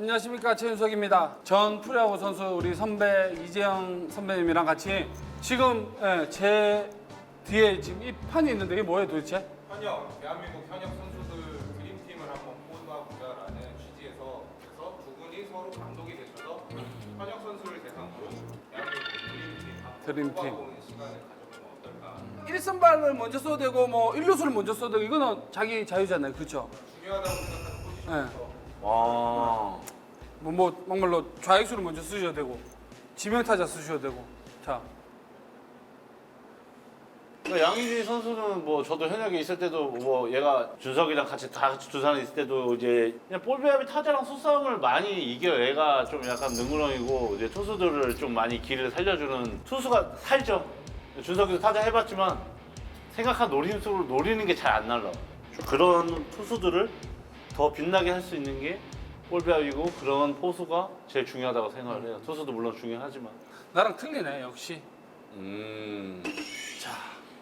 안녕하십니까 최윤석입니다. 전 프로야구 선수 우리 선배 이재영 선배님이랑 같이 지금 예, 제 뒤에 지금 이 판이 있는데 이게 뭐예요 도대체? 현역 대한민국 현역 선수들 드림팀을 한번 뽑아보자라는 취지에서 그래서 두 분이 서로 감독이 되셔서 현역 선수를 대상으로 대한민국 드림팀 한번 드림팀. 뽑아보는 시간을 가져보면 어떨까 1선발을 먼저 써도 되고 뭐 1루수를 먼저 써도 되고 이거는 자기 자유잖아요. 그렇죠? 중요하다고 생각하는 포지션에서 와. 뭐, 뭐 막말로 좌익수를 먼저 쓰셔도 되고 지명타자 쓰셔도 되고 자 그러니까 양희진 선수는 뭐 저도 현역에 있을 때도 뭐 얘가 준석이랑 같이 다 같이 두산에 있을 때도 이제 그냥 볼 배합이 타자랑 수싸움을 많이 이겨요. 얘가 좀 약간 능구렁이고 이제 투수들을 좀 많이 길을 살려주는 투수가 살죠. 준석이도 타자 해봤지만 생각한 노림수로 노리는 게 잘 안 날라. 그런 투수들을 더 빛나게 할 수 있는 게 볼배합이고 그런 포수가 제일 중요하다고 생각을 해요. 투수도 물론 중요하지만. 나랑 틀리네 역시 음.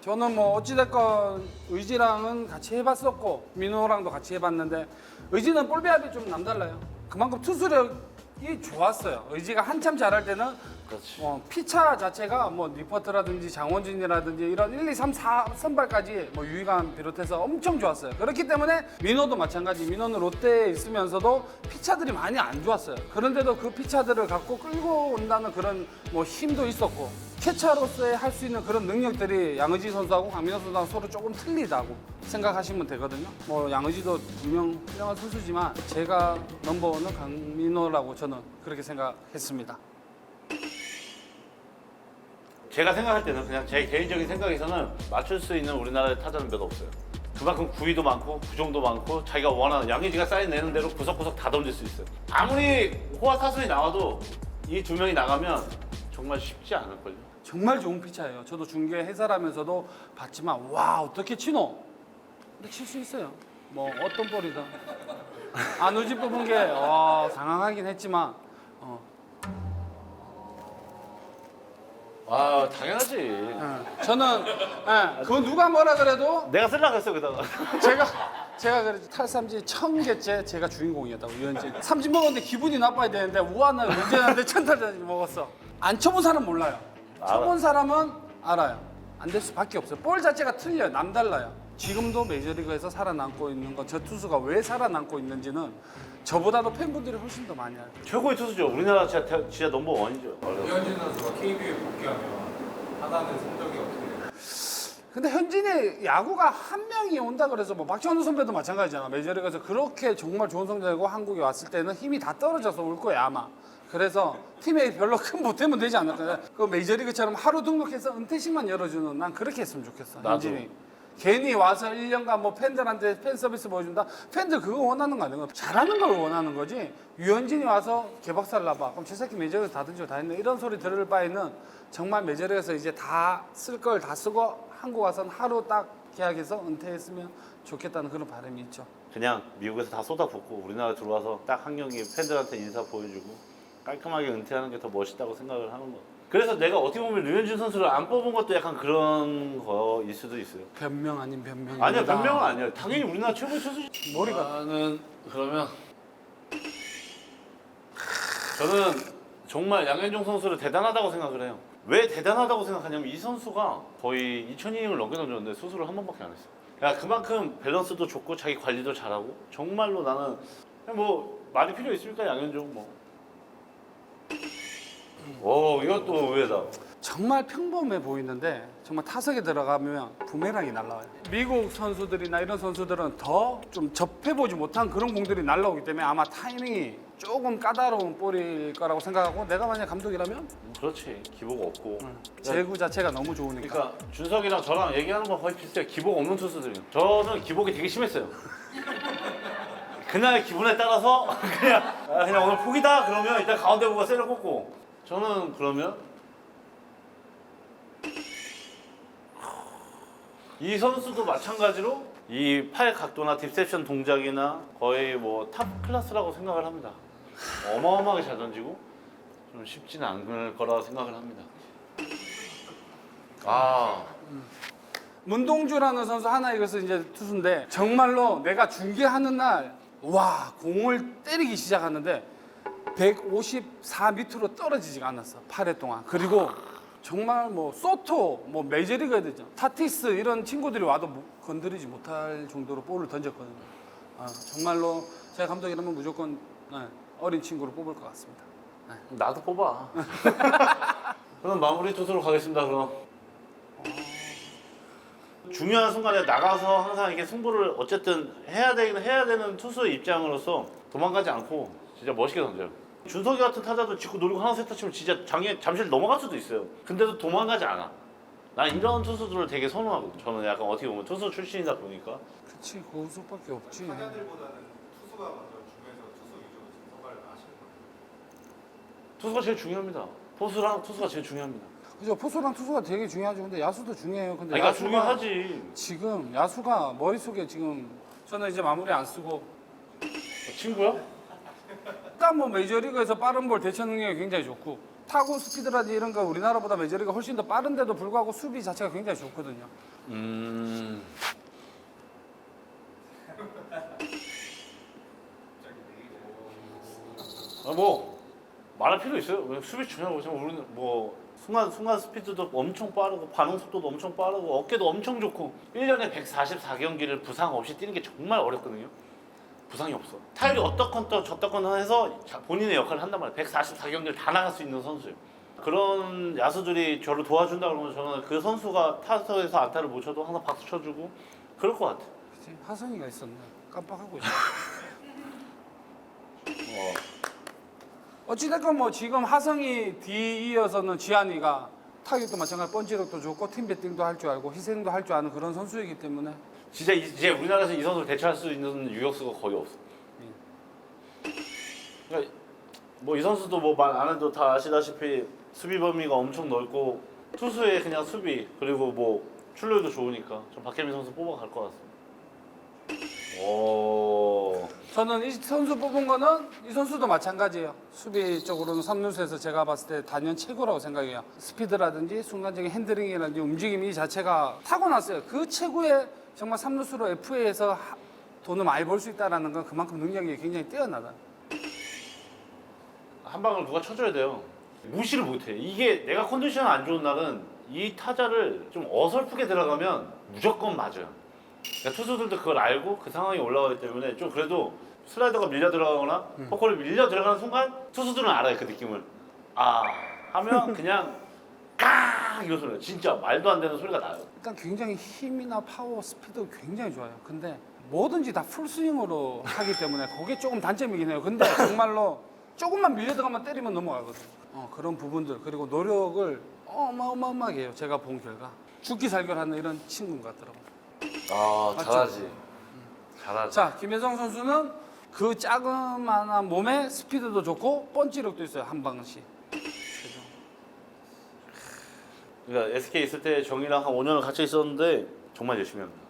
저는 뭐 어찌됐건 의지랑은 같이 해봤었고 민호랑도 같이 해봤는데 의지는 볼배합이 좀 남달라요 그만큼 투수력이 좋았어요 의지가 한참 잘할 때는 그렇지. 뭐 피차 자체가 뭐 리퍼트라든지 장원진이라든지 이런 1, 2, 3, 4 선발까지 뭐 유희관 비롯해서 엄청 좋았어요. 그렇기 때문에 민호도 마찬가지. 민호는 롯데에 있으면서도 피차들이 많이 안 좋았어요. 그런데도 그 피차들을 갖고 끌고 온다는 그런 뭐 힘도 있었고 캐쳐로서의 할 수 있는 그런 능력들이 양의지 선수하고 강민호 선수하고 서로 조금 틀리다고 생각하시면 되거든요. 뭐 양의지도 분명 훌륭한 선수지만 제가 넘버원은 강민호라고 저는 그렇게 생각했습니다. 제가 생각할 때는 그냥 제 개인적인 생각에서는 맞출 수 있는 우리나라의 타자는 몇 없어요. 그만큼 구위도 많고 구종도 많고 자기가 원하는 양의지가 사인 내는 대로 구석구석 다 던질 수 있어요. 아무리 호화 사순이 나와도 이 두 명이 나가면 정말 쉽지 않을걸요. 정말 좋은 피차예요. 저도 중계 해설하면서도 봤지만 와 어떻게 치노? 근데 칠 수 있어요. 뭐 어떤 볼이든 안우지 뽑은 게 와, 당황하긴 했지만 아 당연하지. 예. 저는 예, 그건 누가 뭐라 그래도 내가 쓰려고 했어 그다가. 제가 제가 그랬지. 탈삼지 천 개째 제가 주인공이었다고. 유현진 삼진 먹었는데 기분이 나빠야 되는데 우한나 문제는데 천탈짜리 먹었어. 안 쳐본 사람 몰라요. 쳐본 사람은 알아요. 안 될 수밖에 없어요. 볼 자체가 틀려요. 남달라요 지금도 메이저리그에서 살아남고 있는 건 저 투수가 왜 살아남고 있는지는 저보다도 팬분들이 훨씬 더 많이 알아요 최고의 투수죠. 우리나라 진짜 대- 진짜 넘버 원이죠. 유현진 선수가 KBO에 복귀하면 하나는 성적이 어떻게 돼요? 근데 현진이 야구가 한 명이 온다 그래서 뭐 박찬호 선배도 마찬가지잖아 메이저리그에서 그렇게 정말 좋은 성적이고 한국에 왔을 때는 힘이 다 떨어져서 올 거야 아마 그래서 팀에 별로 큰 보탬은 되지 않을까 그 메이저리그처럼 하루 등록해서 은퇴식만 열어주는 난 그렇게 했으면 좋겠어 나도. 현진이 괜히 와서 1년간 뭐 팬들한테 팬 서비스 보여준다? 팬들 그거 원하는 거 아니야 잘하는 걸 원하는 거지. 유현진이 와서 개박살 나봐. 그럼 저 새끼 메이저리그 다 던지고 다 했네. 이런 소리 들을 바에는 정말 메이저리그에서 이제 다 쓸 걸 다 쓰고 한국 와서는 하루 딱 계약해서 은퇴했으면 좋겠다는 그런 바람이 있죠. 그냥 미국에서 다 쏟아붓고 우리나라 들어와서 딱 한 경기 팬들한테 인사 보여주고 깔끔하게 은퇴하는 게 더 멋있다고 생각을 하는 거. 그래서 내가 어떻게 보면 류현진 선수를 안 뽑은 것도 약간 그런 거일 수도 있어요. 변명 아닌 변명입니다 아니야 변명은 아니야. 당연히 우리나라 최고의 투수지. 머리가 나는 그러면 저는 정말 양현종 선수를 대단하다고 생각을 해요. 왜 대단하다고 생각하냐면 이 선수가 거의 2,000이닝을 넘게 던졌는데 수술을 한 번밖에 안 했어. 야 그만큼 밸런스도 좋고 자기 관리도 잘하고 정말로 나는 그냥 뭐 말이 필요 있습니까 양현종 뭐. 오 이것도 의외다. 정말 평범해 보이는데 정말 타석에 들어가면 부메랑이 날라와요. 미국 선수들이나 이런 선수들은 더 좀 접해보지 못한 그런 공들이 날라오기 때문에 아마 타이밍이 조금 까다로운 볼일 거라고 생각하고 내가 만약 감독이라면 그렇지 기복 없고. 제구 자체가 너무 좋으니까. 그러니까 준석이랑 저랑 얘기하는 거 거의 비슷해요. 기복 없는 투수들이요. 저는 기복이 되게 심했어요. 그날 기분에 따라서 그냥 아, 그냥 오늘 포기다 그러면 일단 가운데 보고 세를 꽂고 저는 그러면 이 선수도 마찬가지로 이 팔 각도나 딥셉션 동작이나 거의 뭐 탑 클래스라고 생각을 합니다. 어마어마하게 잘 던지고 좀 쉽지는 않을 거라 생각을 합니다. 아 문동주라는 선수 하나 이것은 이제 투수인데 정말로 내가 중계하는 날 와 공을 때리기 시작하는데 154 밑으로 떨어지지가 않았어. 8회 동안. 그리고 정말 뭐 소토, 뭐 메이저리그 되죠. 타티스 이런 친구들이 와도 무- 건드리지 못할 정도로 볼을 던졌거든요. 아, 정말로 제가 감독이라면 무조건 네, 어린 친구를 뽑을 것 같습니다. 나도 뽑아. 그럼 마무리 투수로 가겠습니다. 그럼. 중요한 순간에 나가서 항상 이게 승부를 어쨌든 해야 되긴 해야 되는 투수의 입장으로서 도망가지 않고 진짜 멋있게 던져요. 준석이 같은 타자도 직구 노리고 하나 세타 치면 진짜 장애 잠실 넘어갈 수도 있어요. 근데도 도망가지 않아. 난 이런 투수들을 되게 선호하거든. 저는 약간 어떻게 보면 투수 출신이다 보니까 그렇지, 그 수밖에 없지. 타자들보다는 투수가 먼저 중에서 투수 위주로 지금 선발을 하시는 거예요. 투수가 제일 중요합니다. 포수랑 투수가 제일 중요합니다. 그죠, 포수랑 투수가 되게 중요하죠. 근데 야수도 중요해요. 근데 아니, 그러니까 야수가 중요하지. 지금 야수가 머릿속에 지금 저는 이제 마무리 안 쓰고 친구야? 일단 뭐 메이저리그에서 빠른 볼 대처 능력이 굉장히 좋고 타구 스피드라든지 이런 거 우리나라보다 메이저리가 훨씬 더 빠른데도 불구하고 수비 자체가 굉장히 좋거든요. 음. 아, 뭐 말할 필요 있어요? 그냥 수비 중요하고 지금 우리는 뭐 순간 순간 스피드도 엄청 빠르고 반응 속도도 엄청 빠르고 어깨도 엄청 좋고 1년에 144경기를 부상 없이 뛰는 게 정말 어렵거든요. 부상이 없어. 타율이 어떻건 또 저떻건 해서 자- 본인의 역할을 한단 말이에요. 144경기를 다 나갈 수 있는 선수예요. 그런 야수들이 저를 도와준다 그러면 저는 그 선수가 타석에서 안타를 못 쳐도 항상 박수 쳐주고 그럴 것 같아. 그치? 하성이가 있었네. 깜빡하고 있어. 어. 어찌됐건 뭐 지금 하성이 뒤 이어서는 지한이가 타격도 마찬가지 번지력도 좋고 팀 배팅도 할 줄 알고 희생도 할 줄 아는 그런 선수이기 때문에 진짜 이- 이제 우리나라에서 이 선수를 대체할 수 있는 유격수가 거의 없어. 그러니까 뭐 이 선수도 뭐 말 안 해도 다 아시다시피 수비 범위가 엄청 넓고 투수의 그냥 수비 그리고 뭐 출루도 좋으니까 좀 박혜민 선수 뽑아갈 것 같습니다. 오. 저는 이 선수 뽑은 거는 이 선수도 마찬가지예요. 수비 쪽으로는 삼루수에서 제가 봤을 때 단연 최고라고 생각해요. 스피드라든지 순간적인 핸들링이라든지 움직임 이 자체가 타고났어요. 그 최고의 정말 삼루수로 FA에서 돈을 많이 벌 수 있다는 건 그만큼 능력이 굉장히 뛰어나다. 한 방을 누가 쳐줘야 돼요. 무시를 못해. 이게 내가 컨디션 안 좋은 날은 이 타자를 좀 어설프게 들어가면 무조건 맞아요. 그러니까 투수들도 그걸 알고 그 상황이 올라가기 때문에 좀 그래도 슬라이더가 밀려 들어가거나 포커를 밀려 들어가는 순간 투수들은 알아요 그 느낌을. 아 하면 그냥 까 이거 소리가 진짜 말도 안 되는 소리가 나요. 일단 굉장히 힘이나 파워, 스피드 굉장히 좋아요. 근데 뭐든지 다 풀스윙으로 하기 때문에 그게 조금 단점이긴 해요. 근데 정말로 조금만 밀려 들어가면 때리면 넘어가거든요. 어, 그런 부분들 그리고 노력을 어마어마하게 해요. 제가 본 결과 죽기 살결하는 이런 친구인 것 같더라고요. 아 맞죠? 잘하지. 잘하지. 자, 김혜성 선수는 그 자그마한 몸에 스피드도 좋고 펀치력도 있어요. 한 방씩. 최종. 그러니까 SK 있을 때 정이랑 한 5년을 같이 있었는데 정말 열심히 합니다.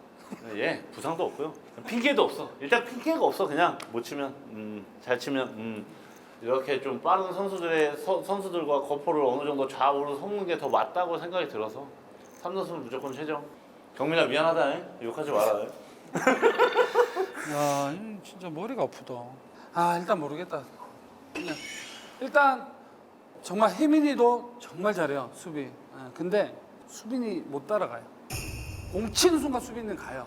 예, 부상도 없고요. 핑계도 없어. 일단 핑계가 없어. 그냥 못 치면, 음, 잘 치면, 음. 이렇게 좀 빠른 선수들의 서- 선수들과 거포를 어느 정도 좌우로 섞는 게 더 맞다고 생각이 들어서 삼선수는 무조건 최정. 경민아 미안하다. 잉? 욕하지 마라. 잉? 야, 이 진짜 머리가 아프다. 아, 일단 모르겠다. 그냥 일단 정말 혜민이도 정말 잘해요 수비. 예, 근데 수빈이 못 따라가요. 공 치는 순간 수빈은 가요.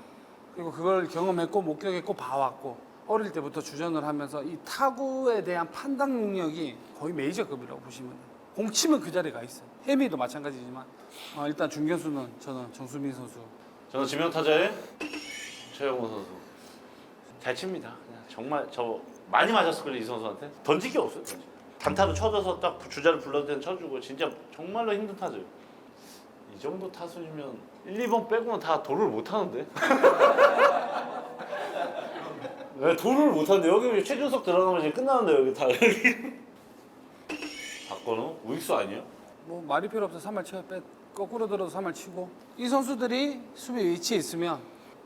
그리고 그걸 경험했고 목격했고 봐왔고 어릴 때부터 주전을 하면서 이 타구에 대한 판단 능력이 거의 메이저급이라고 보시면 돼요. 공 치면 그 자리에 가 있어요. 혜민이도 마찬가지지만 어, 일단 중견수는 저는 정수민 선수. 저는 지명 타자의 최영호 선수. 잘 칩니다. 그냥 정말 저 많이 맞았을 걸요 이 선수한테. 게 없어요. 던질. 단타로 쳐줘서 딱 주자를 불러도 때는 쳐주고 진짜 정말로 힘든. 이 정도 타순이면 1, 2번 빼고는 다 도루를 못 하는데. 왜 도루를 못 하는데 여기 최준석 들어가면 이제 끝나는데 여기 다. 박건우 우익수 아니에요? 뭐 말이 필요 없어 3할 쳐요 빼 거꾸로 들어도 3할 치고 이 선수들이 수비 위치에 있으면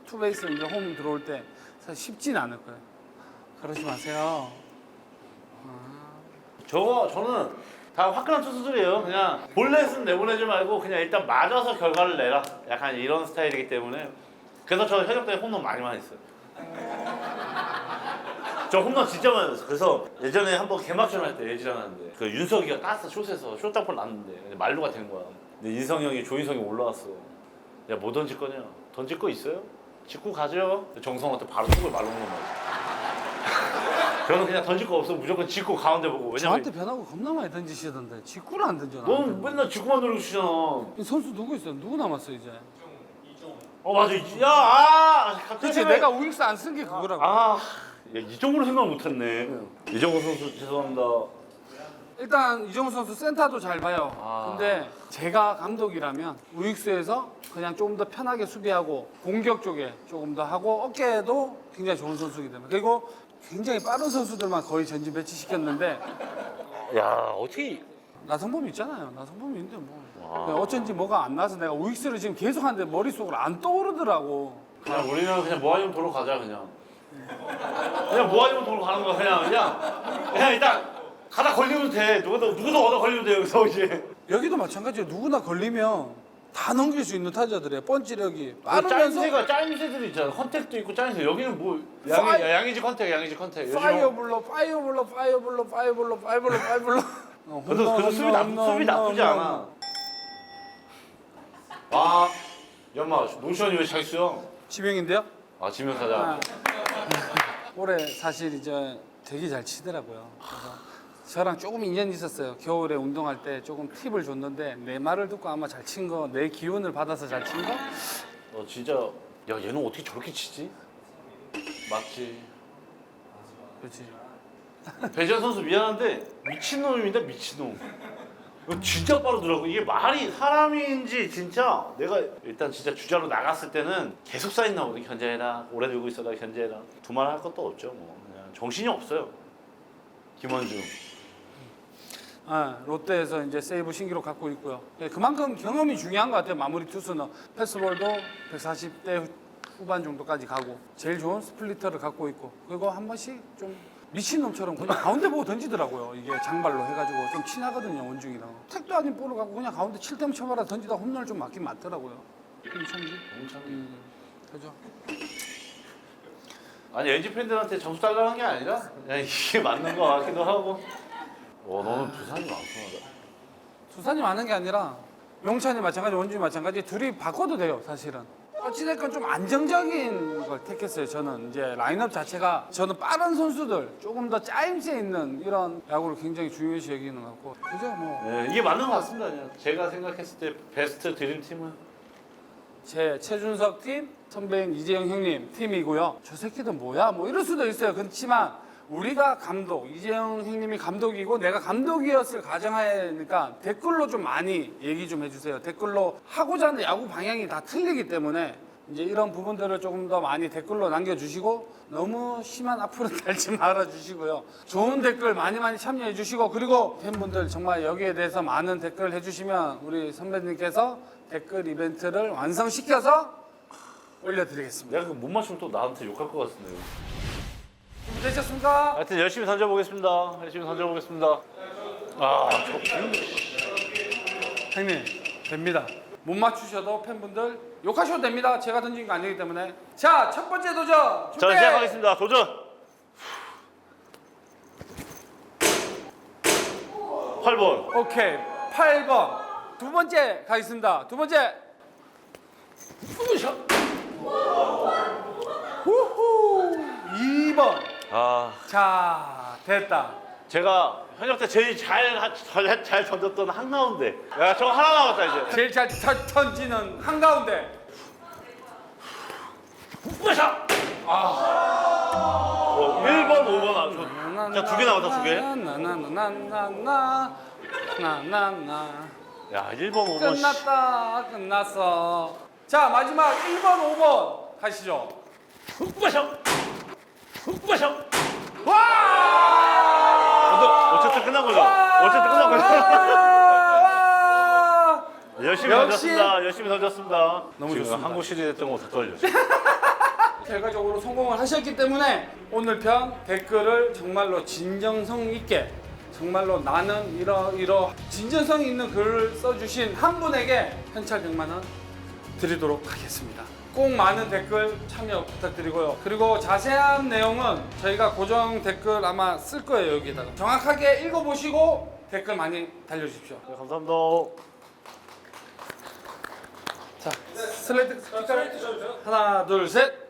투베이스 이제 홈 들어올 때 사실 쉽진 않을 거예요 그러지 마세요 저거 저는 다 화끈한 투수들이에요. 그냥 볼넷은 내보내지 말고 그냥 일단 맞아서 결과를 내라. 약간 이런 스타일이기 때문에 그래서 저 현역 때 홈런 많이 많이 했어요. 저 홈런 진짜 많이 났어. 그래서 예전에 한번 개막전 할 때 예지랑 하는데 그 윤석이가 땄어 숏에서 숏땅볼 났는데 말루가 된 거야. 근데 인성이 형이 조인성이 올라왔어. 야 뭐 던질 거냐? 던질 거 있어요? 직구 가죠. 정성한테 바로 속을 말로 놓는 거야. 저는 그냥 던질 거 없어 무조건 직구 가운데 보고 왜냐면 저한테 변하고 겁나 많이 던지시던데 직구를 안 던져. 나한테. 넌 맨날 직구만 노리고 치잖아. 이 선수 누구 있어요? 누구 남았어 이제? 어 맞아. 이- 야 아, 갑자기 생각이- 내가 우익수 안 쓴 게 그거라고. 아, 야, 이정으로 생각 못했네. 이정우 선수 죄송합니다. 일단 이정우 선수 센터도 잘 봐요. 아. 근데 제가 감독이라면 우익수에서 그냥 조금 더 편하게 수비하고 공격 쪽에 조금 더 하고 어깨도 굉장히 좋은 선수이기 때문에 그리고 굉장히 빠른 선수들만 거의 전진 배치시켰는데 야 어떻게 나성범 있잖아요. 나성범이 있는데 뭐 와. 그냥 어쩐지 뭐가 안 나서 내가 우익수를 지금 계속 하는데 머릿속으로 안 떠오르더라고. 그냥 우리는 그냥 모아지면 도로 가자 그냥. 그냥 모아지면 도로 가는 거야 그냥 그냥 그냥 일단 가다 걸리면 돼. 누구도 누구도 얻어 걸리면 돼 여기서 이제. 여기도 마찬가지예요. 누구나 걸리면 다 넘길 수 있는 타자들이에요. 펀치력이 빠르면서 짜임새가 짜임새들이 있잖아. 컨택도 있고 짜임새. 여기는 뭐 양이 파이- 야, 양이지 컨택 양이지 컨택. 요즘은 파이어블로 파이어블로 파이어블로 파이어블로 파이어블로 파이어블로 어, 그래도 홈런, 그래도 수비 나 홈런, 수비 나쁘지 홈런, 않아. 아 연마 노션이 왜 자기수요? 지명인데요? 아 지명 사자. 아. 올해 사실 이제 되게 잘 치더라고요. 그래서 저랑 조금 인연이 있었어요. 겨울에 운동할 때 조금 팁을 줬는데 내 말을 듣고 아마 잘 친 거, 내 기운을 받아서 잘 친 거? 너 진짜 야 얘는 어떻게 저렇게 치지? 맞지. 그렇지. 배지현 선수 미안한데 미친놈입니다 미친놈. 이거 진짜 빠르더라고. 이게 말이 사람인지 진짜 내가 일단 진짜 주자로 나갔을 때는 계속 쌓인 나오거든. 견제해라. 오래 들고 있어라. 견제해라. 두말 할 것도 없죠. 뭐 그냥 정신이 없어요. 김원중. 아, 롯데에서 이제 세이브 신기록 갖고 있고요. 예, 그만큼 경험이 중요한 것 같아요. 마무리 투수는 패스볼도 140대 후반 정도까지 가고 제일 좋은 스플리터를 갖고 있고 그리고 한 번씩 좀 미친놈처럼 그냥 가운데 보고 던지더라고요. 이게 장발로 해가지고 좀 친하거든요 원중이랑. 택도 아닌 볼을 갖고 그냥 가운데 칠 때면 쳐봐라 던지다 홈런을 좀 맞긴 맞더라고요. 괜찮지? 엄청. 음, 그죠? 아니 LG 팬들한테 점수 달라는 게 아니라 그냥 이게 맞는 거 같기도 하고. 와 너는 부산이 많구나. 수산이 많은 게 아니라 용찬이 마찬가지 원준이 마찬가지 둘이 바꿔도 돼요 사실은. 어찌됐건 좀 안정적인 걸 택했어요 저는. 이제 라인업 자체가 저는 빠른 선수들 조금 더 짜임새 있는 이런 야구를 굉장히 중요시 여기는 것 같고. 그죠 뭐. 네, 이게 맞는 것 같습니다. 그냥. 제가 생각했을 때 베스트 드림 팀은? 제 최준석 팀 선배인 이재영 형님 팀이고요. 저 새끼들 뭐야? 뭐 이럴 수도 있어요. 그렇지만 우리가 감독 이재영 형님이 감독이고 내가 감독이었을 가정하에니까 댓글로 좀 많이 얘기 좀 해주세요. 댓글로 하고자 하는 야구 방향이 다 틀리기 때문에 이제 이런 부분들을 조금 더 많이 댓글로 남겨주시고 너무 심한 앞으로 달지 말아 주시고요. 좋은 댓글 많이 많이 참여해 주시고 그리고 팬분들 정말 여기에 대해서 많은 댓글 해주시면 우리 선배님께서 댓글 이벤트를 완성시켜서 올려드리겠습니다. 내가 그못 맞추면 또 나한테 욕할 것 같은데요. 준비되셨습니까? 하여튼 열심히 던져보겠습니다. 열심히 던져보겠습니다. 아, 형님 됩니다 못 맞추셔도 팬분들 욕하셔도 됩니다 제가 던진 거 아니기 때문에 자 첫 번째 도전 준비 자, 시작하겠습니다. 도전! 8번. 오케이 8번 두 번째 가겠습니다 두 번째 푸샷 아, 자, 됐다. 제가 현역 때 제일 잘잘 잘 던졌던 한가운데. 야, 저거 하나 남았다, 이제. 제일 잘 던지는 한가운데. 뿌샤! 아. 어, 1번, 5번 안 줘. 자, 두 개 남았다, 두 개. 나나나나나나 나나 야, 1번, 5번. 끝났다 끝났어. 자 마지막 1번 5번 가시죠. 뿌샤! 샵! 훅바샵! 와 어쨌든 끝난 거죠? 어쨌든 끝난 거죠? 와! 열심히 역시. 던졌습니다. 열심히 던졌습니다. 너무 지금 좋습니다. 한국 시리즈 했던 거다 떨려. 결과적으로 성공을 하셨기 때문에 오늘 편 댓글을 정말로 진정성 있게 정말로 나는 이러 이러 진정성 있는 글을 써주신 한 분에게 현찰 100만 원 드리도록 하겠습니다. 꼭 많은 댓글 참여 부탁드리고요. 그리고 자세한 내용은 저희가 고정 댓글 아마 쓸 거예요 여기다가 정확하게 읽어보시고 댓글 많이 달려주십시오. 네, 감사합니다. 자 슬레이트 하나 둘 셋.